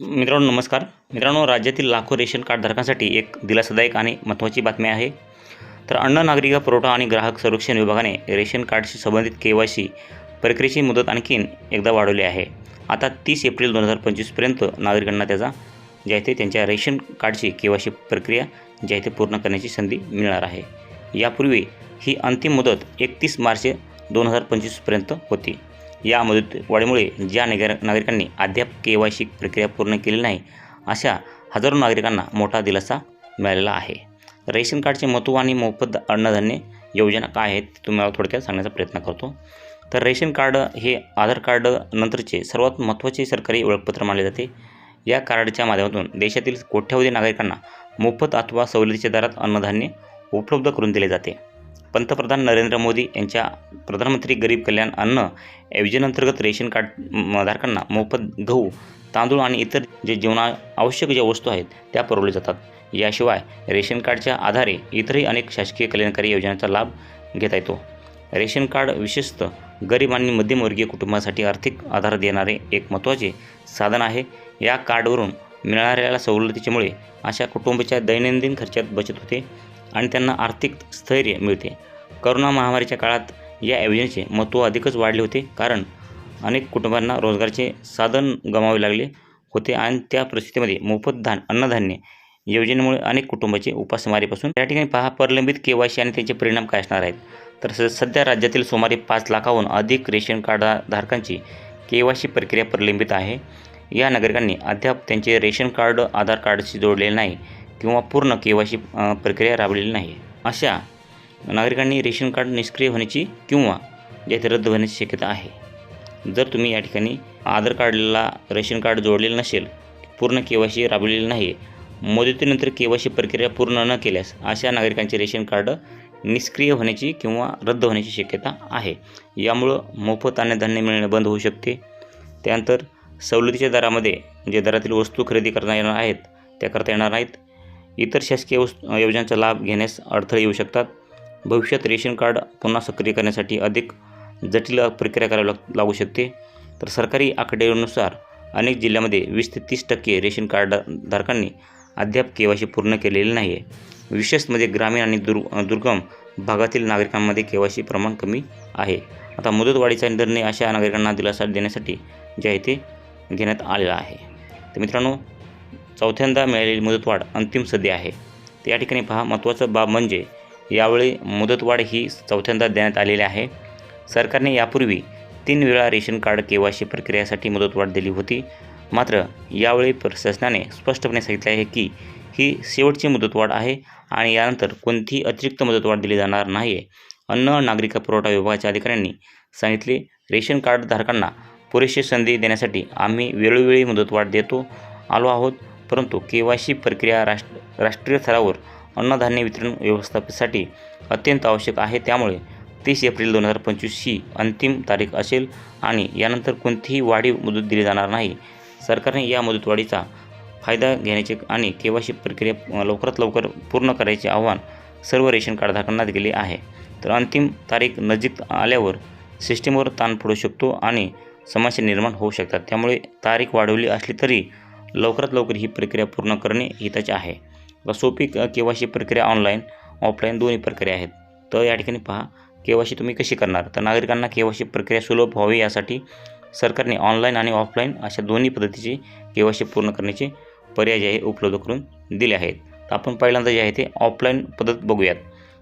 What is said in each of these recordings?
मित्रांनो नमस्कार. मित्रांनो राज्यातील लाखो रेशन कार्डधारकांसाठी एक दिलासादायक आणि महत्त्वाची बातमी आहे. तर अन्न नागरिक पुरवठा आणि ग्राहक संरक्षण विभागाने रेशन कार्डशी संबंधित के वाय सी प्रक्रियेची मुदत आणखीन एकदा वाढवली आहे. आता तीस एप्रिल दोन हजार पंचवीसपर्यंत नागरिकांना त्याचा जे आहे ते त्यांच्या रेशन कार्डची के वाय सी प्रक्रिया जे आहे ते पूर्ण करण्याची संधी मिळणार आहे. यापूर्वी ही अंतिम मुदत एकतीस मार्च दोन हजार पंचवीसपर्यंत होती. या मुदतवाढीमुळे ज्या नागर नागरिकांनी अद्याप के वाय सी प्रक्रिया पूर्ण केलेली नाही अशा हजारो नागरिकांना मोठा दिलासा मिळालेला आहे. रेशन कार्डचे महत्त्व आणि मोफत अन्नधान्य योजना काय आहेत ते तुम्हाला थोडक्यात सांगण्याचा प्रयत्न करतो. तर रेशन कार्ड हे आधार कार्ड नंतरचे सर्वात महत्त्वाचे सरकारी ओळखपत्र मानले जाते. या कार्डच्या माध्यमातून देशातील कोट्यावधी नागरिकांना मोफत अथवा सवलतीच्या दरात अन्नधान्य उपलब्ध करून दिले जाते. पंतप्रधान नरेंद्र मोदी यांच्या प्रधानमंत्री गरीब कल्याण अन्न योजनेअंतर्गत रेशन कार्ड धारकांना मोफत गहू तांदूळ आणि इतर जे जीवना आवश्यक ज्या वस्तू आहेत त्या पुरवल्या जातात. याशिवाय रेशन कार्डच्या आधारे इतरही अनेक शासकीय कल्याणकारी योजनांचा लाभ घेता येतो. रेशन कार्ड विशेषतः गरीब आणि मध्यमवर्गीय कुटुंबासाठी आर्थिक आधार देणारे एक महत्त्वाचे साधन आहे. या कार्डवरून मिळणाऱ्या सवलतीच्यामुळे अशा कुटुंबाच्या दैनंदिन खर्चात बचत होते. आणि त्यांना आर्थिक स्थैर्य मिळते. करोना महामारीच्या काळात या योजनेचे महत्त्व अधिकच वाढले होते. कारण अनेक कुटुंबांना रोजगाराचे साधन गमावे लागले होते आणि त्या परिस्थितीमध्ये मोफत धान अन्नधान्य योजनेमुळे अनेक कुटुंबाचे उपासमारीपासून त्या ठिकाणी पहा प्रलंबित के वाय सी आणि त्याचे परिणाम काय असणार आहेत? तर स सध्या राज्यातील सुमारे पाच लाखाहून अधिक रेशन कार्डधारकांची के वाय सी प्रक्रिया प्रलंबित आहे. या नागरिकांनी अद्याप त्यांचे रेशन कार्ड आधार कार्डशी जोडलेले नाही. किंवा पूर्ण के वाय सी प्रक्रिया राबलेली नाही. अशा नागरिकांनी रेशन कार्ड निष्क्रिय होण्याची किंवा जे रद्द होण्याची शक्यता आहे. जर तुम्ही या ठिकाणी आधार कार्डला रेशन कार्ड जोडलेलं नसेल पूर्ण के वाय सी राबवलेली नाही मुदतीनंतर के वाय सी प्रक्रिया पूर्ण न केल्यास अशा नागरिकांचे रेशन कार्ड निष्क्रिय होण्याची किंवा रद्द होण्याची शक्यता आहे. यामुळं मोफत अन्नधान्य मिळणे बंद होऊ शकते. त्यानंतर सवलतीच्या दरामध्ये जे दरातील वस्तू खरेदी करता येणार आहेत त्या करता येणार नाहीत. इतर शासकीय योजनांचा लाभ घेण्यास अडथळे येऊ शकतात. भविष्यात रेशन कार्ड पुन्हा सक्रिय करण्यासाठी अधिक जटिल प्रक्रिया करावी लाग लागू शकते. तर सरकारी आकडेनुसार अनेक जिल्ह्यामध्ये वीस ते तीस टक्के रेशन कार्ड धारकांनी अद्याप के वाय सी पूर्ण केलेले नाही आहे विशेष म्हणजे ग्रामीण आणि दुर् दुर्गम भागातील नागरिकांमध्ये केवायसी प्रमाण कमी आहे. आता मुदतवाढीचा निर्णय अशा नागरिकांना दिलासा देण्यासाठी जे आहे ते घेण्यात आलेला आहे. तर मित्रांनो चौथ्यांदा मिळालेली मुदतवाढ अंतिम सध्या आहे. तर या ठिकाणी पहा महत्त्वाचं बाब म्हणजे यावेळी मुदतवाढ ही चौथ्यांदा देण्यात आलेली आहे. सरकारने यापूर्वी तीन वेळा ration card K Y C प्रक्रियेसाठी मुदतवाढ दिली होती. मात्र यावेळी प्रशासनाने स्पष्टपणे सांगितले आहे की ही शेवटची मुदतवाढ आहे आणि यानंतर कोणतीही अतिरिक्त मुदतवाढ दिली जाणार नाही आहे अन्न नागरिक पुरवठा विभागाच्या अधिकाऱ्यांनी सांगितले रेशन कार्डधारकांना पुरेशी संधी देण्यासाठी आम्ही वेळोवेळी मुदतवाढ देतो आलो आहोत. परंतु के वाय सी प्रक्रिया राष्ट्र राष्ट्रीय स्तरावर अन्नधान्य वितरण व्यवस्थापनासाठी अत्यंत आवश्यक आहे. त्यामुळे तीस एप्रिल दोन हजार पंचवीस ही अंतिम तारीख असेल आणि यानंतर कोणतीही वाढीव मुदत दिली जाणार नाही. सरकारने या मुदतवाढीचा फायदा घेण्याचे आणि के वाय सी प्रक्रिया लवकरात लवकर पूर्ण करायचे आव्हान सर्व रेशन कार्डधारकांना दिले आहे. तर अंतिम तारीख नजीक आल्यावर सिस्टीमवर ताण पडू शकतो आणि समस्या निर्माण होऊ शकतात. त्यामुळे तारीख वाढवली असली तरी लवकरात लवकर ही प्रक्रिया पूर्ण करणे हिताचे आहे. व सोपी के वाय सी प्रक्रिया ऑनलाईन ऑफलाईन दोन्ही प्रक्रिया आहेत. तर या ठिकाणी पहा के वाय सी तुम्ही कशी करणार? तर नागरिकांना के प्रक्रिया सुलभ व्हावी यासाठी सरकारने ऑनलाईन आणि ऑफलाईन अशा दोन्ही पद्धतीची के सी पूर्ण करण्याचे पर्याय जे आहे उपलब्ध करून दिले आहेत. तर आपण पहिल्यांदा जे आहे ते ऑफलाईन पद्धत बघूयात.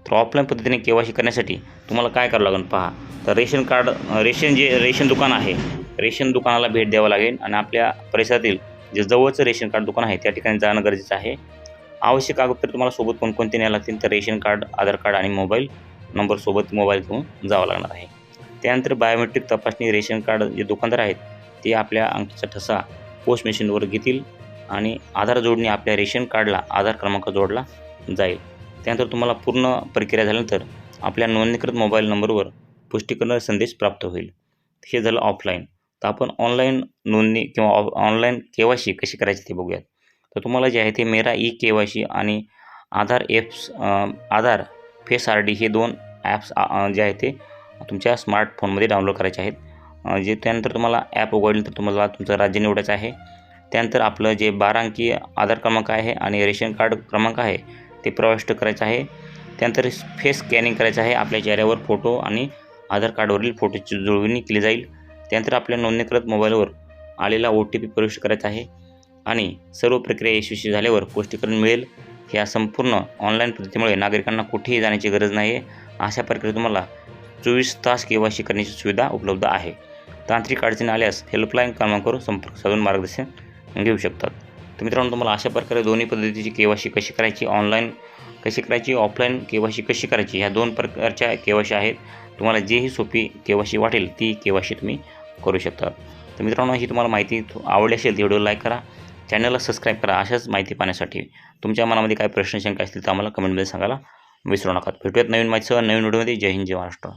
तर ऑफलाईन पद्धतीने के सी करण्यासाठी तुम्हाला काय करावं लागेल पहा. तर रेशन कार्ड रेशन जे रेशन दुकान आहे रेशन दुकानाला भेट द्यावं लागेल आणि आपल्या परिसरातील जे जवळचं रेशन कार्ड दुकान आहे त्या ठिकाणी जाणं गरजेचं आहे. आवश्यक कागदपत्र तुम्हाला सोबत कोणकोणते न्यायला लागतील तर रेशन कार्ड आधार कार्ड आणि मोबाईल नंबरसोबत मोबाईल घेऊन जावं लागणार आहे. त्यानंतर बायोमेट्रिक तपासणी रेशन कार्ड जे दुकानदार आहेत ते आपल्या अंगठीचा ठसा पोस्ट मशीनवर घेतील आणि आधार जोडणी आपल्या रेशन कार्डला आधार क्रमांक जोडला जाईल. त्यानंतर तुम्हाला पूर्ण प्रक्रिया झाल्यानंतर आपल्या नोंदणीकृत मोबाईल नंबरवर पुष्टीकरण संदेश प्राप्त होईल. हे झालं ऑफलाईन तर आपण ऑनलाईन नोंदणी किंवा ऑनलाईन के वाय सी कशी करायची ते बघूयात. तर तुम्हाला जे आहे ते मेरा ई के वाय सी आणि Aadhaar apps Aadhaar face R D हे दोन ॲप्स जे आहे ते तुमच्या स्मार्टफोनमध्ये डाउनलोड करायचे आहेत. जे त्यानंतर तुम्हाला ॲप उघडलं तर तुम्हाला तुमचं राज्य निवडायचं आहे. त्यानंतर आपलं जे बारा अंकी आधार क्रमांक आहे आणि रेशन कार्ड क्रमांक आहे ते प्रविष्ट करायचं आहे. त्यानंतर फेस स्कॅनिंग करायचं आहे. आपल्या चेहऱ्यावर फोटो आणि आधार कार्डवरील फोटोची जुळवणी केली जाईल. त्यानंतर आपल्या नोंदणीकृत मोबाईलवर आलेला ओ टी पी प्रविष्ट करायचा आहे आणि सर्व प्रक्रिया यशस्वी झाल्यावर पुष्टीकरण मिळेल. ह्या संपूर्ण ऑनलाईन पद्धतीमुळे नागरिकांना कुठेही जाण्याची गरज नाही आहे अशा प्रकारे तुम्हाला चोवीस तास के वाय सी करण्याची सुविधा उपलब्ध आहे? तांत्रिक अडचणी आल्यास हेल्पलाईन क्रमांकावर संपर्क साधून मार्गदर्शन घेऊ शकतात. तर मित्रांनो तुम्हाला अशा प्रकारे दोन्ही पद्धतीची के वाय सी कशी करायची ऑनलाईन कशी करायची ऑफलाईन के कशी करायची ह्या दोन प्रकारच्या के आहेत. तुम्हाला जेही सोपी के वाटेल ती के तुम्ही करू शकता. तर मित्रांनो ही तुम्हाला माहिती आवडली असेल तर व्हिडिओ लाईक करा. चॅनलला सबस्क्राईब करा अशाच माहिती पाहण्यासाठी. तुमच्या मनामध्ये काय प्रश्न शंका असतील तर आम्हाला कमेंटमध्ये सांगायला विसरू नका. भेटूयात नवीन माहितीसह नवीन व्हिडिओमध्ये. जय हिंद जय महाराष्ट्र.